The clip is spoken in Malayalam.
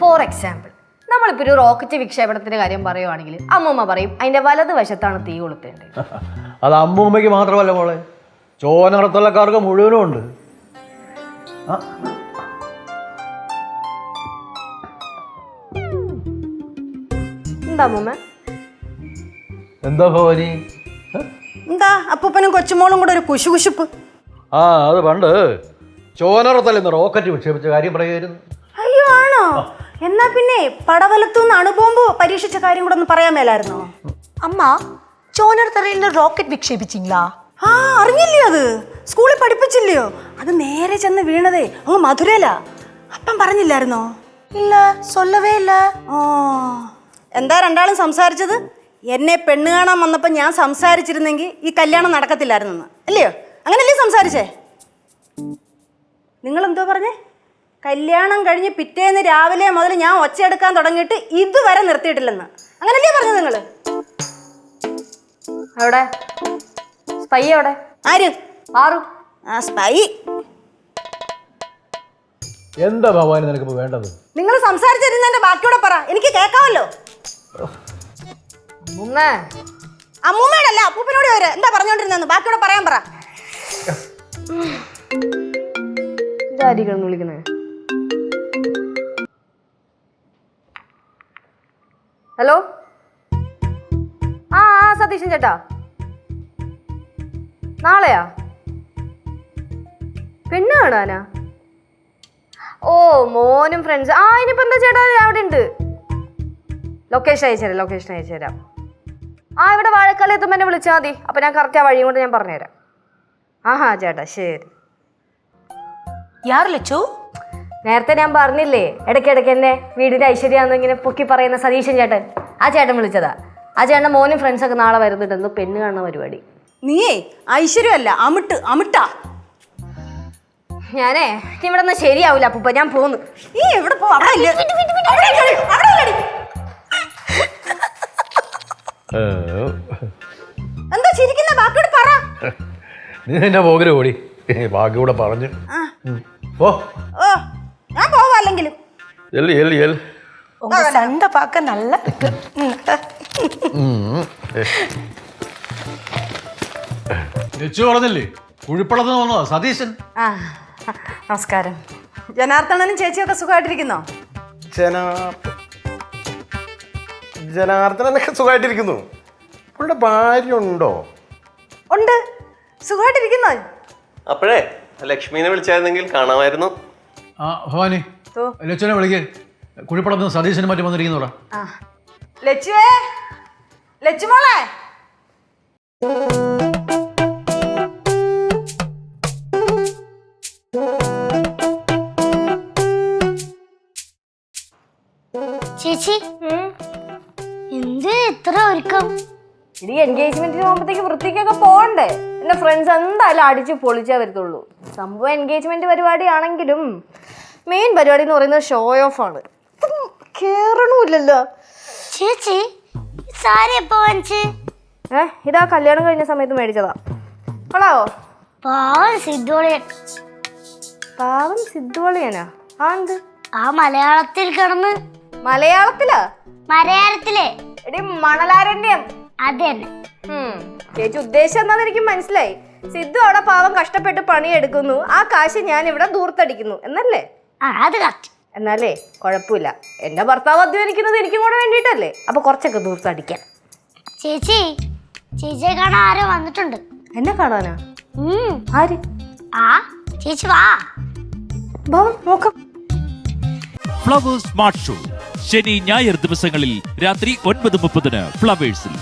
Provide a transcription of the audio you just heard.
ഫോർ എക്സാമ്പിൾ നമ്മളിപ്പോൾ ഒരു റോക്കറ്റ് വിക്ഷേപണത്തിന്റെ കാര്യം പറയുവാണെങ്കിൽ അമ്മൂമ്മ പറയും അതിന്റെ വലത് വശത്താണ് തീ കൊളുത്തേണ്ടത്. അത് അമ്മൂമ്മയ്ക്ക് മാത്രമല്ല മോളെ. ചോന നടത്തലക്കാർക്ക് മുഴുവനും ഉണ്ട്. എന്താ അമ്മൂമ്മ? എന്താ ഭവാനി? എന്താ? അപ്പൂപ്പനും കൊച്ചുമോളും കൂടെ ഒരു കുശുകുശുപ്പ്. ആ അത് പണ്ട് ചോനറത്തലെന്ന് റോക്കറ്റ് വിക്ഷേപിച്ച കാര്യം പറയുമായിരുന്നു. അയ്യോ ആണോ? എന്നാ പിന്നെ പടവലത്തുനിന്ന് അണുബോംബ് പരീക്ഷിച്ച കാര്യം കൂടെ ഒന്ന് പറയാൻ മേലായിരുന്നു? അമ്മ ചോനർത്തറയിൽ റോക്കറ്റ് വിക്ഷേപിച്ചിങ്ങളാ ആ അറിഞ്ഞില്ലേ അത്? സ്കൂളിൽ പഠിപ്പിച്ചില്ലയോ? അത് നേരെ ചെന്ന് വീണതേ അങ്ങ് മധുരല. അപ്പം പറഞ്ഞില്ലായിരുന്നോ? ഇല്ല സ്വല്ലവേ ഇല്ല. ഓ എന്താ രണ്ടാളും സംസാരിച്ചത്? എന്നെ പെണ്ണ് കാണാൻ വന്നപ്പോൾ ഞാൻ സംസാരിച്ചിരുന്നെങ്കിൽ ഈ കല്യാണം നടക്കത്തില്ലായിരുന്നു അല്ലയോ? അങ്ങനല്ലേ സംസാരിച്ചേ? നിങ്ങൾ എന്തോ പറഞ്ഞേ? കല്യാണം കഴിഞ്ഞ് പിറ്റേന്ന് രാവിലെ മുതൽ ഞാൻ ഒച്ചയെടുക്കാൻ തുടങ്ങിയിട്ട് ഇതുവരെ നിർത്തിയിട്ടില്ലെന്ന്. അങ്ങനല്ലേ പറഞ്ഞത് നിങ്ങൾ അവിടെ സ്പൈ അവിടെ ആര്? ആറു ആ സ്പൈ എന്താ ഭവാനി നിനക്കിപ്പോൾ വേണ്ടത്? നിങ്ങൾ സംസാരിച്ചിരുന്നതിന്റെ ബാക്കിയോടെ പറ. എനിക്ക് കേൾക്കാമല്ലോ അമ്മൂമ്മ. അമ്മൂമ്മയോടല്ല അപ്പൂപ്പനോട് വരെ എന്താ പറഞ്ഞോണ്ടിരുന്നെന്ന് ബാക്കിയോടെ പറയാൻ പറ. ഇതായിരിക്കണം വിളിക്കുന്നത് ഹലോ ആ ആ സതീശൻ ചേട്ടാ നാളെയാ പെണ്ണ് കാണാനാ ഓ മോനും ഫ്രണ്ട്സ് ആ ഇനിയിപ്പോ എന്താ ചേട്ടാ അവിടെ ഉണ്ട് ലൊക്കേഷൻ അയച്ചുതരാം ലൊക്കേഷൻ അയച്ചുതരാം ആ ഇവിടെ വാഴക്കാലം എത്തുമ്പോൾ എന്നെ വിളിച്ചാൽ മതി അപ്പം ഞാൻ കറക്റ്റ് ആ വഴിയും കൊണ്ട് ഞാൻ പറഞ്ഞുതരാം ആഹാ ചേട്ടാ ശരി யார் லட்சு നേരത്തെ ഞാൻ പറഞ്ഞില്ലേ ഇടയ്ക്കിടയ്ക്ക് എന്നെ വീടിന്റെ ഐശ്വര്യാന്ന് ഇങ്ങനെ പൊക്കി പറയുന്ന സതീശൻ ചേട്ടൻ. ആ ചേട്ടൻ വിളിച്ചതാ. ആ ചേട്ടന്റെ മോനും ഫ്രണ്ട്സൊക്കെ നാളെ വരുന്നുണ്ടെന്ന് പെണ്ണ് കാണുന്ന പരിപാടി. നീയേ ഐശ്വര്യമല്ല അമിട്ട് അമിട്ടാ. ഞാനേ ഇനി ഇവിടെ നിന്ന് ശരിയാവില്ല അപ്പൂപ്പ ഞാൻ പോന്നു. നീ എവിടെ പോ അവിടെ ഇല്ലേ? അവിടെ? അവിടെ ഇല്ലെടി. എന്താ ചിരിക്കുന്ന ബാക്കിയോട് പറ. നീ നിന്റെ പോകര് ഓടി. ബാക്കി കൂടെ പറഞ്ഞ്. ഓ ഓ. അല്ലെങ്കിലും എല്ലി എല്ലി എൽ உங்க சண்டை பார்க்க நல்லா இருக்கு ம். ലച്ചു പറഞ്ഞില്ലേ കുഴിപ്പള്ളത്ത് നിന്ന് വന്നതാ സതീശൻ ആ നമസ്കാരം ജനാർദ്ദനനും ചേച്ചിയൊക്കെ സുഖമായിട്ടിരിക്കുന്നോ ജനാർദ്ദ ജനാർദ്ദനൊക്കെ സുഖമായിട്ടിരിക്കുന്നു പുള്ളിയുടെ ഭാര്യ ഉണ്ടോ ഉണ്ട് സുഖമായിട്ടിരിക്കുന്നോ അപ്പോഴേ ലക്ഷ്മീനെ വിളിച്ചായിരുന്നെങ്കിൽ കാണാമായിരുന്നു ആ ഭവാനി ഓ. ലച്ചുവിനെ വിളിക്കേ. കുഴിപ്പള്ളത്ത് നിന്ന് സതീശന് മറ്റും വന്നിരിക്കുന്നോടാ ലച്ചുവേ? ലച്ചുമോളെ ചേച്ചി എന്ത് ഇത്ര ഒരുക്കം? ഇനി എൻഗേജ്മെന്റിന് പോകുമ്പോഴത്തേക്ക് വൃത്തിക്കൊക്കെ പോകണ്ടേ? എന്റെ ഫ്രണ്ട്സ് എന്തായാലും അടിച്ച് പൊളിച്ചേ വരത്തുള്ളൂ. സംഭവം എൻഗേജ്മെന്റ് പരിപാടിയാണെങ്കിലും മെയിൻ പരിപാടി എന്ന് പറയുന്നത് ഷോ ഓഫ് ആണ്. കേറണമില്ലല്ലോ ചേച്ചി സാരി എപ്പോ വാങ്ങിച്ച്? ഏ ഇതാ കല്യാണം കഴിഞ്ഞ സമയത്ത് മേടിച്ചതാ. കൊള്ളാവോ? പാവം സിദ്ധോളിയൻ പാവം സിദ്ധുവളിയനാ. ആ എന്ത്? ആ മലയാളത്തിൽ കിടന്ന്. മലയാളത്തിലാ? മലയാളത്തിലെ? എടി മണലാരണ്യം. അത് തന്നെ. ചേച്ചി ഉദ്ദേശം എന്താന്ന് എനിക്ക് മനസ്സിലായി. സിദ്ധു അവിടെ പാവം കഷ്ടപ്പെട്ട് പണിയെടുക്കുന്നു. ആ കാശ് ഞാൻ ഇവിടെ ദൂർത്തടിക്കുന്നു. എന്നല്ലേ? ആ അത് കറക്റ്റ് എന്നാലേ കുഴപ്പമില്ല എന്റെ ഭർത്താവ് അധ്വാനിക്കുന്നത് എനിക്കും കൂടെ വേണ്ടിയിട്ടല്ലേ? അപ്പൊ കുറച്ചൊക്കെ ദൂർത്തടിക്കാം ചേച്ചി ചേച്ചിയെ കാണാൻ ആരോ വന്നിട്ടുണ്ട്. എന്നെ കാണാനാ? ഉം. ആര്? ആ ചേച്ചി വാ നോക്കാം. Flowers smart show. ശനി ഞായർ ദിവസങ്ങളിൽ രാത്രി ഒൻപത് മുപ്പതിന് ഫ്ലവേഴ്സിൽ.